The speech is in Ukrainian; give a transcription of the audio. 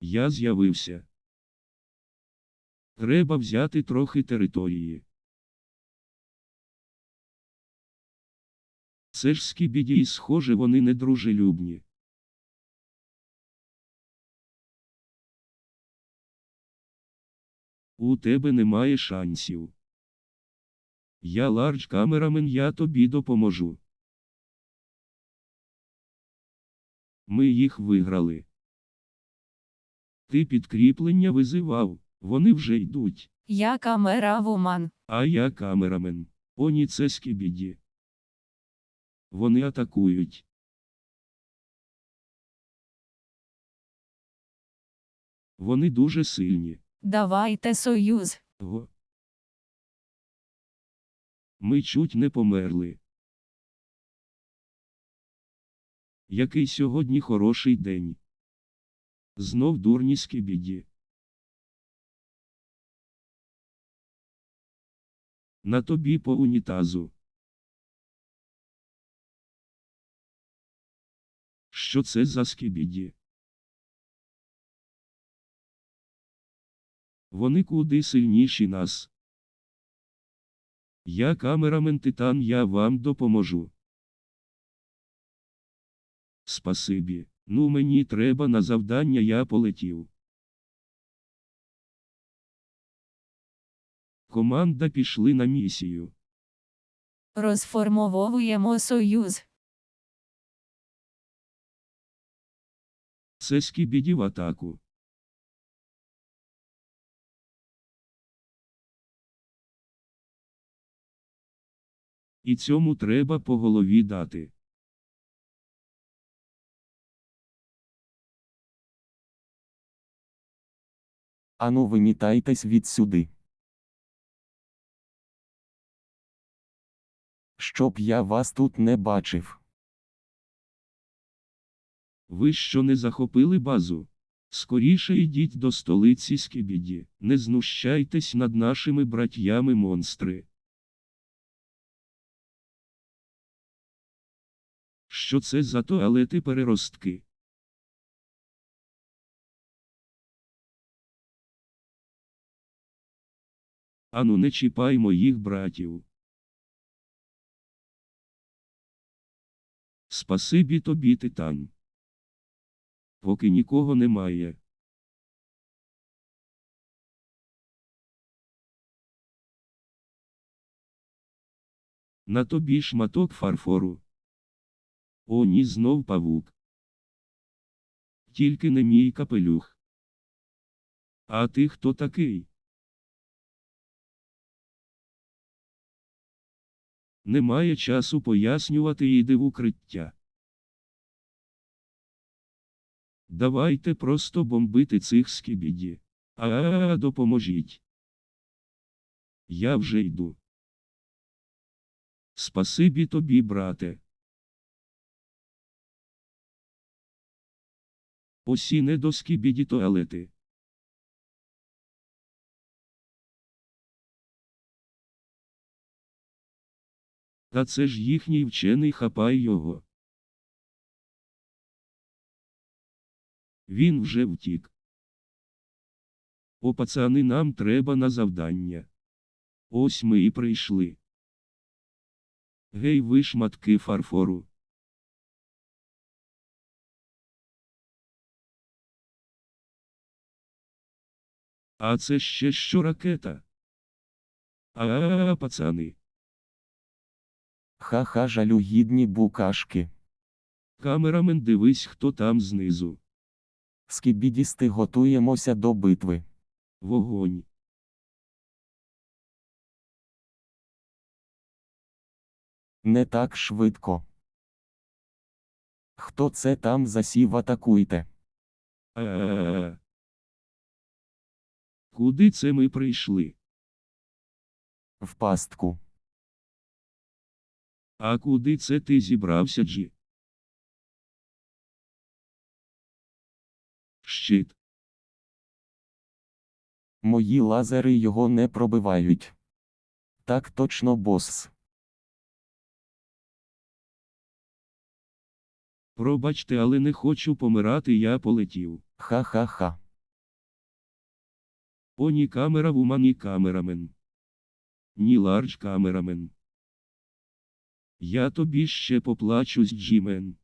Я з'явився. Треба взяти трохи території. Це ж скібіді і схоже вони недружелюбні. У тебе немає шансів. Я лардж камерамен, я тобі допоможу. Ми їх виграли. Ти підкріплення визивав, вони вже йдуть, Я камеравуман. а я камерамен. Оні це скібіді. Вони атакують. Вони дуже сильні. Давайте союз. Го. Ми чуть не померли. Який сьогодні хороший день. Знов дурні скібіді. На тобі по унітазу. Що це за скібіді? Вони куди сильніші нас. Я камерамен Титан, я вам допоможу. Спасибі. Ну мені треба на завдання, я полетів. Команда пішли на місію. Розформовуємо союз. Це скібіді в атаку. І цьому треба по голові дати. Ану вимітайтесь відсюди. Щоб я вас тут не бачив. Ви що не захопили базу? Скоріше йдіть до столиці Скібіді, не знущайтесь над нашими братьями монстри. Що це за туалети переростки? Ану не чіпай моїх братів. Спасибі тобі, титан. Поки нікого немає. На тобі шматок фарфору. О, ні, знов павук. Тільки не мій капелюх. А ти хто такий? Немає часу пояснювати іди в укриття. Давайте просто бомбити цих скібіді. А, допоможіть. Я вже йду. Спасибі тобі, брате. Осі не до скібіді туалети. Та це ж їхній вчений хапай його. Він вже втік. О, пацани, нам треба на завдання. Ось ми і прийшли. Гей, ви шматки фарфору. А це ще що ракета? А, пацани, Ха-ха жалюгідні букашки. камерамен, дивись, хто там знизу. Скібідісти готуємося до битви. Вогонь. Не так швидко. Хто це там засів атакуйте? А. Куди це ми прийшли? В пастку. А куди це ти зібрався, Джі? Щит. Мої лазери його не пробивають. Так точно, босс. Пробачте, але не хочу помирати, я полетів. Ха-ха-ха. О ні камера вуман камерамен. Ні лардж камерамен. Я тобі ще поплачусь, Джімен.